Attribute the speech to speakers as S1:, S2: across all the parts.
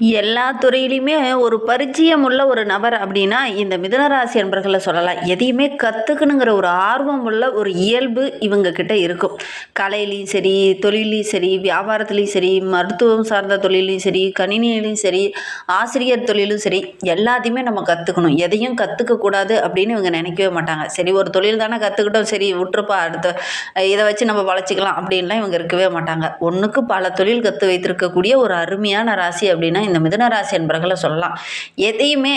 S1: எல்லா துறையிலையுமே ஒரு பரிச்சயம் உள்ள ஒரு நபர் அப்படின்னா இந்த மிதனராசி என்பர்களை சொல்லலாம். எதையுமே கற்றுக்கணுங்கிற ஒரு ஆர்வம் உள்ள ஒரு இயல்பு இவங்க கிட்ட இருக்கும். கலையிலையும் சரி தொழிலையும் சரி வியாபாரத்துலேயும் சரி மருத்துவம் சார்ந்த தொழிலையும் சரி கணினியிலையும் சரி ஆசிரியர் தொழிலும் சரி எல்லாத்தையுமே நம்ம கற்றுக்கணும் எதையும் கற்றுக்கக்கூடாது அப்படின்னு இவங்க நினைக்கவே மாட்டாங்க. சரி ஒரு தொழில் தானே கற்றுக்கிட்டோம் சரி விட்டுருப்பா அடுத்த இதை வச்சு நம்ம வளச்சிக்கலாம் அப்படின்லாம் இவங்க இருக்கவே மாட்டாங்க. ஒன்றுக்கு பல தொழில் கற்று வைத்திருக்கக்கூடிய ஒரு அருமையான ராசி அப்படின்னா இந்த மிதுனராசி என்பர்களை சொல்லலாம். எதையுமே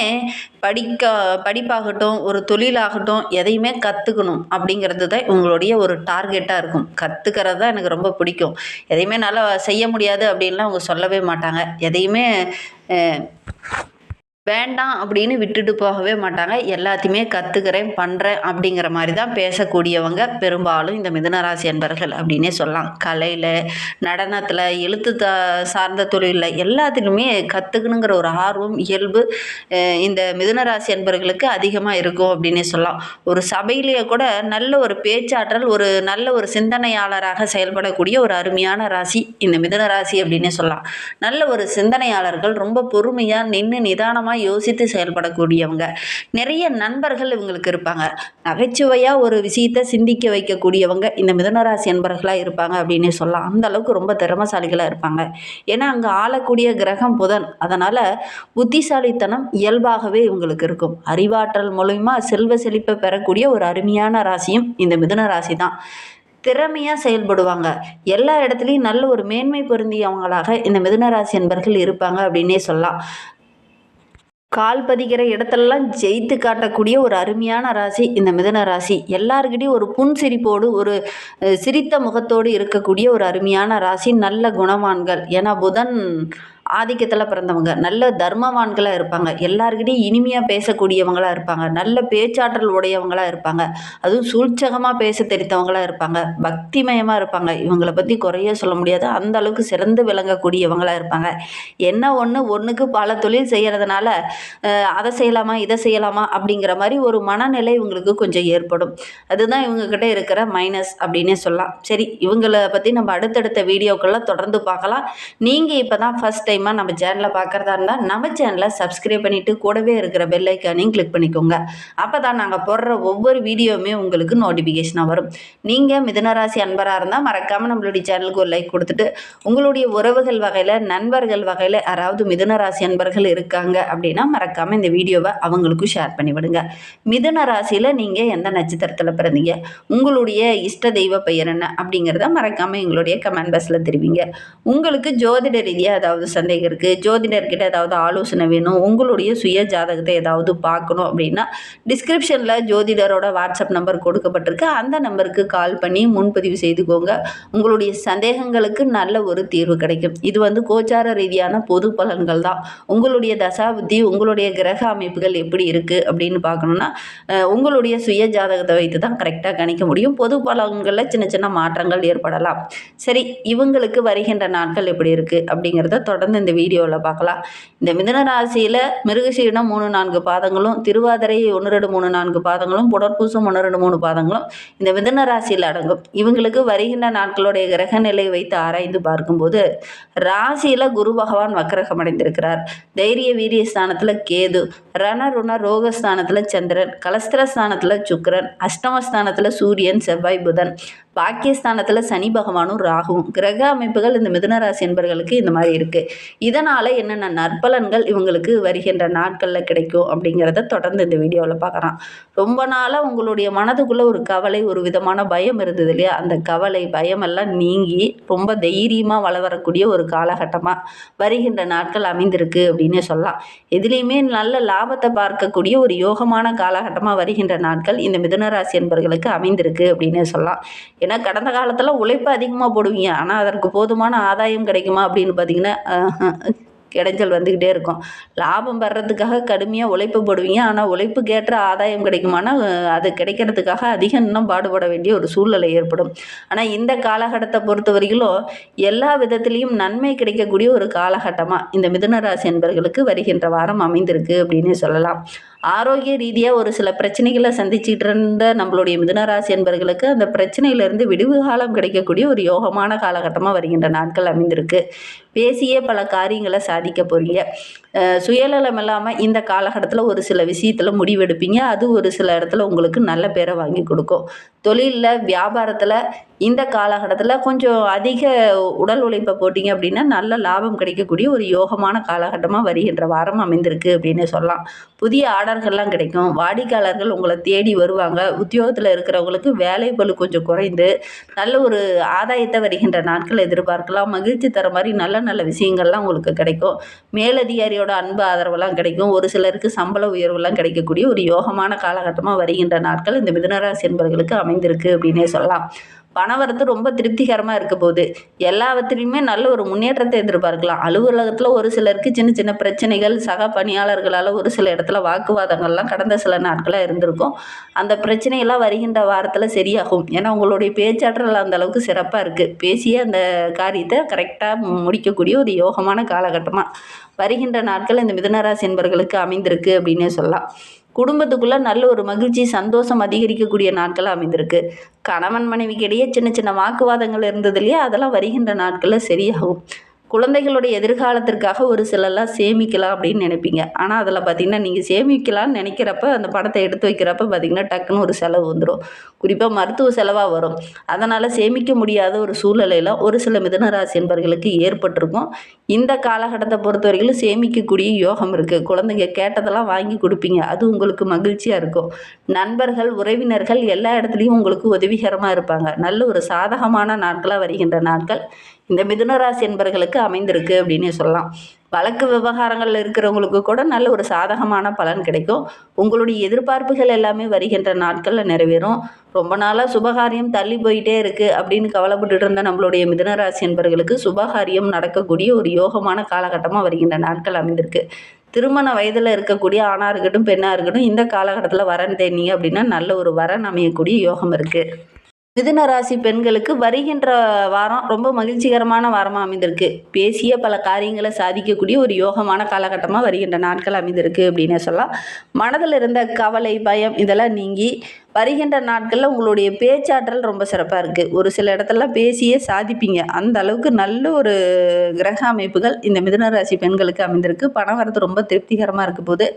S1: படிக்க படிப்பாகட்டும் ஒரு தொழிலாகட்டும் எதையுமே கற்றுக்கணும் அப்படிங்கிறது தான் இவங்களுடைய ஒரு டார்கெட்டாக இருக்கும். கற்றுக்கிறது தான் எனக்கு ரொம்ப பிடிக்கும். எதையுமே நல்லா செய்ய முடியாது அப்படின்லாம் அவங்க சொல்லவே மாட்டாங்க. எதையுமே வேண்டாம் அப்படின்னு விட்டுட்டு போகவே மாட்டாங்க. எல்லாத்தையுமே கற்றுக்கிறேன் பண்ணுறேன் அப்படிங்கிற மாதிரி தான் பேசக்கூடியவங்க பெரும்பாலும் இந்த மிதனராசி அன்பர்கள் அப்படின்னே சொல்லலாம். கலையில் நடனத்தில் எழுத்து த சார்ந்த தொழிலில் எல்லாத்துலேயுமே கற்றுக்கணுங்கிற ஒரு ஆர்வம் இயல்பு இந்த மிதனராசி அன்பர்களுக்கு அதிகமாக இருக்கும் அப்படின்னே சொல்லலாம். ஒரு சபையிலேயே கூட நல்ல ஒரு பேச்சாற்றல் ஒரு நல்ல ஒரு சிந்தனையாளராக செயல்படக்கூடிய ஒரு அருமையான ராசி இந்த மிதனராசி அப்படின்னே சொல்லலாம். நல்ல ஒரு சிந்தனையாளர்கள் ரொம்ப பொறுமையாக நின்று நிதானமாக யோசித்து செயல்படக்கூடியவங்க. நிறைய நண்பர்கள் இவங்களுக்கு இருப்பாங்க. நகைச்சுவையாக ஒரு விஷயத்தை சிந்திக்க வைக்கக்கூடியவங்க இந்த மிதனராசி என்பர்களாக இருப்பாங்க அப்படின்னே சொல்லலாம். அந்த அளவுக்கு ரொம்ப திறமசாலிகளாக இருப்பாங்க. ஏன்னா அங்கே ஆளக்கூடிய கிரகம் புதன். அதனால் புத்திசாலித்தனம் இயல்பாகவே இவங்களுக்கு இருக்கும். அறிவாற்றல் மூலயமா செல்வ செழிப்பை பெறக்கூடிய ஒரு அருமையான ராசியும் இந்த மிதுன ராசி தான். திறமையாக செயல்படுவாங்க. எல்லா இடத்துலையும் நல்ல ஒரு மேன்மை பொருந்தியவங்களாக இந்த மிதுன ராசி என்பர்கள் இருப்பாங்க அப்படின்னே சொல்லலாம். கால் பதிக்கிற இடத்துலலாம் ஜெயித்து காட்டக்கூடிய ஒரு அருமையான ராசி இந்த மிதன ராசி. எல்லாருக்கிட்டையும் ஒரு புன்சிரிப்போடு ஒரு சிரித்த முகத்தோடு இருக்கக்கூடிய ஒரு அருமையான ராசி. நல்ல குணவான்கள். ஏன்னா புதன் ஆதிக்கத்தில் பிறந்தவங்க நல்ல தர்மவான்களாக இருப்பாங்க. எல்லாருக்கிட்டையும் இனிமையாக பேசக்கூடியவங்களாக இருப்பாங்க. நல்ல பேச்சாற்றல் உடையவங்களாக இருப்பாங்க. அதுவும் சூழ்ச்சகமாக பேச தெரித்தவங்களாக இருப்பாங்க. பக்திமயமாக இருப்பாங்க. இவங்களை பற்றி குறைய சொல்ல முடியாது. அந்த அளவுக்கு சிறந்து விளங்கக்கூடியவங்களாக இருப்பாங்க. என்ன ஒன்று ஒன்றுக்கு பல தொழில் செய்கிறதுனால அதை செய்யலாமா இதை செய்யலாமா அப்படிங்கிற மாதிரி ஒரு மனநிலை இவங்களுக்கு கொஞ்சம் ஏற்படும். அதுதான் இவங்கக்கிட்ட இருக்கிற மைனஸ் அப்படின்னே சொல்லலாம். சரி இவங்களை பற்றி நம்ம அடுத்தடுத்த வீடியோக்கள்லாம் தொடர்ந்து பார்க்கலாம். நீங்கள் இப்போ தான் ஃபஸ்ட் முக்கியமாக நம்ம சேனலை பார்க்குறதா இருந்தால் நம்ம சேனலை சப்ஸ்கிரைப் பண்ணிவிட்டு கூடவே இருக்கிற பெல்லைக்கானையும் கிளிக் பண்ணிக்கோங்க. அப்போ தான் நாங்கள் போடுற ஒவ்வொரு வீடியோவுமே உங்களுக்கு நோட்டிஃபிகேஷனாக வரும். நீங்கள் மிதுனராசி அன்பராக இருந்தால் மறக்காமல் நம்மளுடைய சேனலுக்கு ஒரு லைக் கொடுத்துட்டு உங்களுடைய உறவுகள் வகையில் நண்பர்கள் வகையில் யாராவது மிதுனராசி அன்பர்கள் இருக்காங்க அப்படின்னா மறக்காமல் இந்த வீடியோவை அவங்களுக்கும் ஷேர் பண்ணிவிடுங்க மிதுன ராசியில் நீங்கள் எந்த நட்சத்திரத்தில் பிறந்தீங்க? உங்களுடைய இஷ்ட தெய்வ பெயர் என்ன அப்படிங்கிறத மறக்காமல் எங்களுடைய கமெண்ட் பாக்ஸில் தெரிவிங்க. உங்களுக்கு ஜோதிட ரீதியாக ஏதாவது சந்தேகம் இருக்குது ஜோதிடர்கிட்ட ஏதாவது ஆலோசனை வேணும். உங்களுடைய சுய ஜாதகத்தை ஏதாவது பார்க்கணும் அப்படின்னா டிஸ்கிரிப்ஷனில் ஜோதிடரோட வாட்ஸ்அப் நம்பர் கொடுக்கப்பட்டிருக்கு. அந்த நம்பருக்கு கால் பண்ணி முன்பதிவு செய்துக்கோங்க. உங்களுடைய சந்தேகங்களுக்கு நல்ல ஒரு தீர்வு கிடைக்கும். இது வந்து கோச்சார ரீதியான பொது பலன்கள் தான். உங்களுடைய தசாபுத்தி உங்களுடைய கிரக அமைப்புகள் எப்படி இருக்குது அப்படின்னு பார்க்கணுன்னா உங்களுடைய சுய ஜாதகத்தை வைத்து தான் கரெக்டாக கணிக்க முடியும். பொது பலன்களில் சின்ன சின்ன மாற்றங்கள் ஏற்படலாம். சரி இவங்களுக்கு வருகின்ற நாட்கள் எப்படி இருக்குது அப்படிங்கிறத தொடர்ந்து இந்த வீடியோவில் பார்க்கலாம் இந்த மிதன ராசியில் மிருகசீடம் மூணு நான்கு பாதங்களும் திருவாதிரை ஒன்று ரெண்டு மூணு நான்கு பாதங்களும் புடற்பூசம் ஒன்று ரெண்டு மூணு பாதங்களும் இந்த மிதன ராசியில் அடங்கும். இவங்களுக்கு வருகின்ற நாட்களுடைய கிரக நிலை வைத்து ஆராய்ந்து பார்க்கும்போது ராசியில் குரு பகவான் வக்கரகம் அடைந்திருக்கிறார். தைரிய வீரிய ஸ்தானத்தில் கேது ரணருண ரோகஸ்தானத்தில் சந்திரன் கலஸ்திரஸ்தானத்தில் சுக்கரன் அஷ்டமஸ்தானத்தில் சூரியன் செவ்வாய் புதன். பாக்கியஸ்தானத்தில் சனி பகவானும் ராகுவும். கிரக அமைப்புகள் இந்த மிதுன ராசி என்பர்களுக்கு இந்த மாதிரி இருக்குது இதனால் என்னென்ன நற்பலன்கள் இவங்களுக்கு வருகின்ற நாட்களில் கிடைக்கும் அப்படிங்கிறத தொடர்ந்து இந்த வீடியோவில் பார்க்குறோம். ரொம்ப நாளாக உங்களுடைய மனதுக்குள்ளே ஒரு கவலை ஒரு விதமான பயம் இருந்தது இல்லையா? அந்த கவலை பயமெல்லாம் நீங்கி ரொம்ப தைரியமாக வள வரக்கூடிய ஒரு காலகட்டமாக வருகின்ற நாட்கள் அமைந்திருக்கு அப்படின்னு சொல்லலாம். எதுலேயுமே நல்ல லாபத்தை பார்க்கக்கூடிய ஒரு யோகமான காலகட்டமாக வருகின்ற நாட்கள் இந்த மிதுனராசி என்பர்களுக்கு அமைந்திருக்கு அப்படின்னு சொல்லலாம். ஏன்னா கடந்த காலத்தில் உழைப்பு அதிகமாக போடுவீங்க. ஆனால் அதற்கு போதுமான ஆதாயம் கிடைக்குமா அப்படின்னு பார்த்தீங்கன்னா இடைஞ்சல் வந்துக்கிட்டே இருக்கும். லாபம் வர்றதுக்காக கடுமையாக உழைப்பு போடுவீங்க. ஆனால் உழைப்புக்கு ஏற்ற ஆதாயம் கிடைக்குமானா அது கிடைக்கிறதுக்காக அதிகம் இன்னும் பாடுபட வேண்டிய ஒரு சூழ்நிலை ஏற்படும். ஆனால் இந்த காலகட்டத்தை பொறுத்த வரையிலும் எல்லா விதத்துலேயும் நன்மை கிடைக்கக்கூடிய ஒரு காலகட்டமாக இந்த மிதுன ராசி என்பர்களுக்கு வருகின்ற வாரம் அமைந்திருக்கு அப்படின்னு சொல்லலாம். ஆரோக்கிய ரீதியாக ஒரு சில பிரச்சனைகளை சந்திச்சுட்டு இருந்த நம்மளுடைய மிதுனராசி என்பர்களுக்கு அந்த பிரச்சனையிலிருந்து விடுவு காலம் கிடைக்கக்கூடிய ஒரு யோகமான காலகட்டமாக வருகின்ற நாட்கள் அமைந்திருக்கு. பேசியே பல காரியங்களை சாதிக்க போகிறீங்க சுயநலம் இல்லாமல் இந்த காலகட்டத்தில் ஒரு சில விஷயத்தில் முடிவெடுப்பீங்க. அது ஒரு சில இடத்துல உங்களுக்கு நல்ல பேரை வாங்கி கொடுக்கும். தொழிலில் வியாபாரத்தில் இந்த காலகட்டத்தில் கொஞ்சம் அதிக உடல் உழைப்பை போட்டிங்க அப்படின்னா நல்ல லாபம் கிடைக்கக்கூடிய ஒரு யோகமான காலகட்டமாக வருகின்ற வாரம் அமைந்திருக்கு அப்படின்னு சொல்லலாம். புதிய ஆர்டர்கள்லாம் கிடைக்கும். வாடிக்கையாளர்கள் உங்களை தேடி வருவாங்க. உத்தியோகத்தில் இருக்கிறவங்களுக்கு வேலை பழு கொஞ்சம் குறைந்து நல்ல ஒரு ஆதாயத்தை வருகின்ற நாட்கள் எதிர்பார்க்கலாம். மகிழ்ச்சி தர மாதிரி நல்ல நல்ல விஷயங்கள்லாம் உங்களுக்கு கிடைக்கும். மேலதிகாரியோட அன்பு ஆதரவெல்லாம் கிடைக்கும். ஒரு சிலருக்கு சம்பள உயர்வுலாம் கிடைக்கக்கூடிய ஒரு யோகமான காலகட்டமாக வருகின்ற நாட்கள் இந்த மிதனராசி என்பவர்களுக்கு அமைந்திருக்கு அப்படின்னே சொல்லலாம். பணவரத்து ரொம்ப திருப்திகரமாக இருக்க போகுது. எல்லாவற்றிலுமே நல்ல ஒரு முன்னேற்றத்தை எதிர்பார்க்கலாம். அலுவலகத்தில் ஒரு சிலருக்கு சின்ன சின்ன பிரச்சனைகள் சக பணியாளர்களால் ஒரு சில இடத்துல வாக்குவாதங்கள்லாம் கடந்த சில நாட்களாக இருந்திருக்கும். அந்த பிரச்சனையெல்லாம் வருகின்ற வாரத்தில் சரியாகும். ஏன்னா உங்களுடைய பேச்சாற்றல் அந்த அளவுக்கு சிறப்பாக இருக்குது பேசிய அந்த காரியத்தை கரெக்டாக முடிக்கக்கூடிய ஒரு யோகமான காலகட்டமாக வருகின்ற நாட்கள் இந்த மிதனராசி என்பவர்களுக்கு அமைந்திருக்கு அப்படின்னே சொல்லலாம். குடும்பத்துக்குள்ளே நல்ல ஒரு மகிழ்ச்சி சந்தோஷம் அதிகரிக்கக்கூடிய நாட்கள் அமைந்திருக்கு. கணவன் மனைவிக்கிடையே சின்ன சின்ன வாக்குவாதங்கள் இருந்தது இல்லையா? அதெல்லாம் வருகின்ற நாட்களில் சரியாகும். குழந்தைகளுடைய எதிர்காலத்திற்காக ஒரு சிலர்லாம் சேமிக்கலாம் அப்படின்னு நினைப்பீங்க. ஆனால் அதில் பார்த்திங்கன்னா நீங்கள் சேமிக்கலாம்னு நினைக்கிறப்ப அந்த பணத்தை எடுத்து வைக்கிறப்ப பார்த்திங்கன்னா டக்குன்னு ஒரு செலவு வந்துடும் குறிப்பாக மருத்துவ செலவாக வரும். அதனால் சேமிக்க முடியாத ஒரு சூழ்நிலையில் ஒரு சில மிதனராசி என்பவர்களுக்கு ஏற்பட்டிருக்கும். இந்த காலகட்டத்தை பொறுத்த வரையிலும் சேமிக்கக்கூடிய யோகம் இருக்குது குழந்தைங்க கேட்டதெல்லாம் வாங்கி கொடுப்பீங்க. அது உங்களுக்கு மகிழ்ச்சியாக இருக்கும். நண்பர்கள் உறவினர்கள் எல்லா இடத்துலையும் உங்களுக்கு உதவிகரமாக இருப்பாங்க. நல்ல ஒரு சாதகமான நாட்களாக வருகின்ற நாட்கள். இந்த மிதுனராசி என்பர்களுக்கு அமைந்திருக்கு அப்படின்னு சொல்லலாம். வழக்கு விவகாரங்களில் இருக்கிறவங்களுக்கு கூட நல்ல ஒரு சாதகமான பலன் கிடைக்கும். உங்களுடைய எதிர்பார்ப்புகள் எல்லாமே வருகின்ற நாட்களில் நிறைவேறும். ரொம்ப நாளாக சுபகாரியம் தள்ளி போயிட்டே இருக்குது அப்படின்னு கவலைப்பட்டுட்டு இருந்த நம்மளுடைய மிதுனராசி என்பர்களுக்கு சுபகாரியம் நடக்கக்கூடிய ஒரு யோகமான காலகட்டமாக வருகின்ற நாட்கள் அமைந்திருக்கு. திருமண வயதில் இருக்கக்கூடிய ஆணாக இருக்கட்டும் பெண்ணாக இருக்கட்டும் இந்த காலகட்டத்தில் வரன் தேனீங்க அப்படின்னா நல்ல ஒரு வரன் அமையக்கூடிய யோகம் இருக்குது மிதுன ராசி பெண்களுக்கு வருகின்ற வாரம் ரொம்ப மகிழ்ச்சிகரமான வாரமாக அமைந்திருக்கு. பேசிய பல காரியங்களை சாதிக்கக்கூடிய ஒரு யோகமான காலகட்டமாக வருகின்ற நாட்கள் அமைந்திருக்கு அப்படின்னு சொல்லலாம். மனதில் இருந்த கவலை பயம் இதெல்லாம் நீங்கி வருகின்ற நாட்களில் உங்களுடைய பேச்சாற்றல் ரொம்ப சிறப்பாக இருக்குது ஒரு சில இடத்துல பேசியே சாதிப்பீங்க. அந்த அளவுக்கு நல்ல ஒரு கிரக அமைப்புகள் இந்த மிதுனராசி பெண்களுக்கு அமைந்திருக்கு. பணம் வரது ரொம்ப திருப்திகரமாக இருக்க போது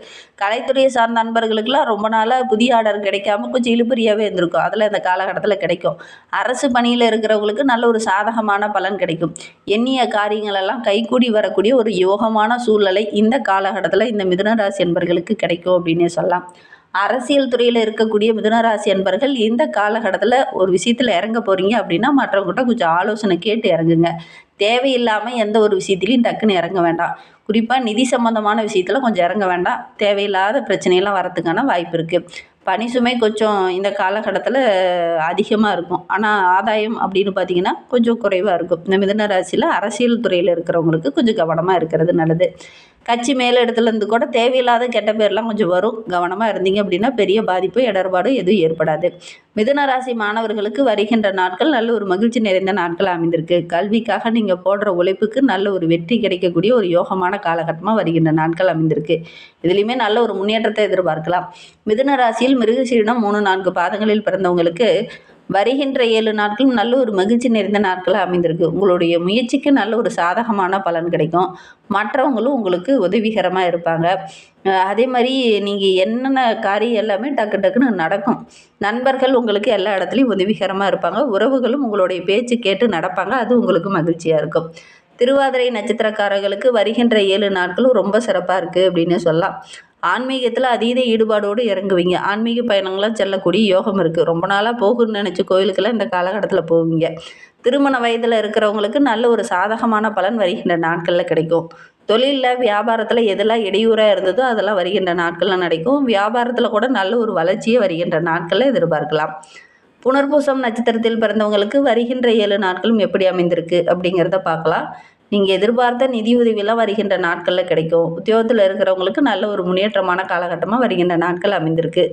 S1: கலைத்துறையை சார்ந்த நண்பர்களுக்கெல்லாம் ரொம்ப நாளாக புதிய ஆர்டர் கிடைக்காம கொஞ்சம் இழுபறியாகவே இருந்திருக்கும். அதில் இந்த காலகட்டத்தில் கிடைக்கும். அரசு பணியில் இருக்கிறவங்களுக்கு நல்ல ஒரு சாதகமான பலன் கிடைக்கும். எண்ணிய காரியங்களெல்லாம் கைகூடி வரக்கூடிய ஒரு யோகமான சூழ்நிலை இந்த காலகட்டத்தில் இந்த மிதுனராசி நண்பர்களுக்கு கிடைக்கும் அப்படின்னே சொல்லலாம். அரசியல் துறையில் இருக்கக்கூடிய மிதுனராசி அன்பர்கள் இந்த காலகட்டத்தில் ஒரு விஷயத்தில் இறங்க போகிறீங்க அப்படின்னா மற்றவங்ககிட்ட கொஞ்சம் ஆலோசனை கேட்டு இறங்குங்க. தேவையில்லாமல் எந்த ஒரு விஷயத்துலையும் டக்குன்னு இறங்க வேண்டாம். குறிப்பாக நிதி சம்மந்தமான விஷயத்தில் கொஞ்சம் இறங்க வேண்டாம். தேவையில்லாத பிரச்சனையெல்லாம் வரத்துக்கான வாய்ப்பு இருக்குது பனி சுமை கொஞ்சம் இந்த காலகட்டத்தில் அதிகமாக இருக்கும். ஆனால் ஆதாயம் அப்படின்னு பார்த்தீங்கன்னா கொஞ்சம் குறைவாக இருக்கும். இந்த மிதன ராசியில் அரசியல் துறையில் இருக்கிறவங்களுக்கு கொஞ்சம் கவனமாக இருக்கிறது நல்லது. கட்சி மேலிடத்துலேருந்து கூட தேவையில்லாத கெட்ட பேர்லாம் கொஞ்சம் வரும். கவனமாக இருந்தீங்க அப்படின்னா பெரிய பாதிப்பு இடர்பாடு எதுவும் ஏற்படாது. மிதுன ராசி மாணவர்களுக்கு வருகின்ற நாட்கள் நல்ல ஒரு மகிழ்ச்சி நிறைந்த நாட்கள் அமைந்திருக்கு. கல்விக்காக நீங்கள் போடுற உழைப்புக்கு நல்ல ஒரு வெற்றி கிடைக்கக்கூடிய ஒரு யோகமான காலகட்டமாக வருகின்ற நாட்கள் அமைந்திருக்கு. இதுலேயுமே நல்ல ஒரு முன்னேற்றத்தை எதிர்பார்க்கலாம். மிதுன ராசியில் மிருகசீரிடம் மூணு நான்கு பாதங்களில் பிறந்தவங்களுக்கு வருகின்ற ஏழு நாட்களும் நல்ல ஒரு மகிழ்ச்சி நிறைந்த நாட்களாக அமைந்திருக்கு. உங்களுடைய முயற்சிக்கு நல்ல ஒரு சாதகமான பலன் கிடைக்கும். மற்றவங்களும் உங்களுக்கு உதவிகரமாக இருப்பாங்க. அதே மாதிரி நீங்கள் என்னென்ன காரியம் எல்லாமே டக்கு டக்குன்னு நடக்கும். நண்பர்கள் உங்களுக்கு எல்லா இடத்துலையும் உதவிகரமாக இருப்பாங்க. உறவுகளும் உங்களுடைய பேச்சு கேட்டு நடப்பாங்க. அது உங்களுக்கு மகிழ்ச்சியாக இருக்கும். திருவாதிரை நட்சத்திரக்காரர்களுக்கு வருகின்ற ஏழு நாட்களும் ரொம்ப சிறப்பாக இருக்குது அப்படின்னு சொல்லலாம். ஆன்மீகத்தில் அதீத ஈடுபாடோடு இறங்குவீங்க. ஆன்மீக பயணங்களாக செல்லக்கூடிய யோகம் இருக்குது ரொம்ப நாளாக போகணும்னு நினச்ச கோயிலுக்கெல்லாம் இந்த காலகட்டத்தில் போவீங்க. திருமண வயதில் இருக்கிறவங்களுக்கு நல்ல ஒரு சாதகமான பலன் வருகின்ற நாட்களில் கிடைக்கும். தொழிலில் வியாபாரத்தில் எதெல்லாம் இடையூறாக இருந்ததோ அதெல்லாம் வருகின்ற நாட்களில் நடக்கும். வியாபாரத்தில் கூட நல்ல ஒரு வளர்ச்சியை வருகின்ற நாட்களில் எதிர்பார்க்கலாம். புனர்பூசம் நட்சத்திரத்தில் பிறந்தவங்களுக்கு வருகின்ற ஏழு நாட்களும் எப்படி அமைந்திருக்கு அப்படிங்கிறத பார்க்கலாம். நீங்கள் எதிர்பார்த்த நிதியுதவியெல்லாம் வருகின்ற நாட்களில் கிடைக்கும். உத்தியோகத்தில் இருக்கிறவங்களுக்கு நல்ல ஒரு முன்னேற்றமான காலகட்டமாக வருகின்ற நாட்கள் அமைந்திருக்கு.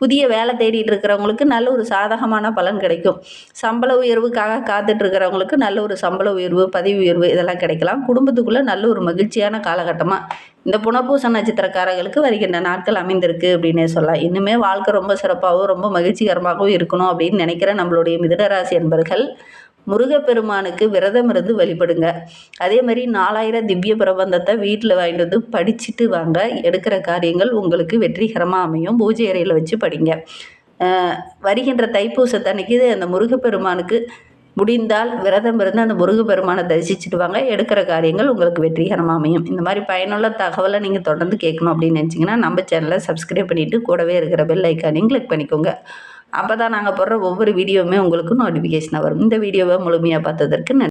S1: புதிய வேலை தேடிட்டு இருக்கிறவங்களுக்கு நல்ல ஒரு சாதகமான பலன் கிடைக்கும். சம்பள உயர்வுக்காக காத்துட்டு இருக்கிறவங்களுக்கு நல்ல ஒரு சம்பள உயர்வு பதவி உயர்வு இதெல்லாம் கிடைக்கலாம். குடும்பத்துக்குள்ளே நல்ல ஒரு மகிழ்ச்சியான காலகட்டமாக இந்த புனப்பூச நட்சத்திரக்காரர்களுக்கு வருகின்ற நாட்கள் அமைந்திருக்கு அப்படின்னே சொல்லலாம். இன்னுமே வாழ்க்கை ரொம்ப சிறப்பாகவும் ரொம்ப மகிழ்ச்சிகரமாகவும் இருக்கணும் அப்படின்னு நினைக்கிற நம்மளுடைய மிதனராசி என்பர்கள் முருகப்பெருமானுக்கு விரதம் இருந்து வழிபடுங்க. அதே மாதிரி நாலாயிரம் திவ்ய பிரபந்தத்தை வீட்டில் வாங்கிட்டு வந்து படிச்சுட்டு வாங்க. எடுக்கிற காரியங்கள் உங்களுக்கு வெற்றிகரமாக அமையும். பூஜை அறையில் வச்சு படிங்க. வருகின்ற தைப்பூசத்தன்னைக்கு அந்த முருகப்பெருமானுக்கு முடிந்தால் விரதம் இருந்து அந்த முருகப்பெருமானை தரிசிச்சுட்டு வாங்க. எடுக்கிற காரியங்கள் உங்களுக்கு வெற்றிகரமாக அமையும். இந்த மாதிரி பயனுள்ள தகவலை நீங்கள் தொடர்ந்து கேட்கணும் அப்படின்னு நினச்சிங்கன்னா நம்ம சேனலை சப்ஸ்கிரைப் பண்ணிவிட்டு கூடவே இருக்கிற பெல் ஐக்கானையும் கிளிக் பண்ணிக்கோங்க. அப்போ தான் நாங்கள் போடுற ஒவ்வொரு வீடியோவுமே உங்களுக்கு நோட்டிஃபிகேஷனாக வரும். இந்த வீடியோவை முழுமையாக பார்த்ததற்கு நன்றி.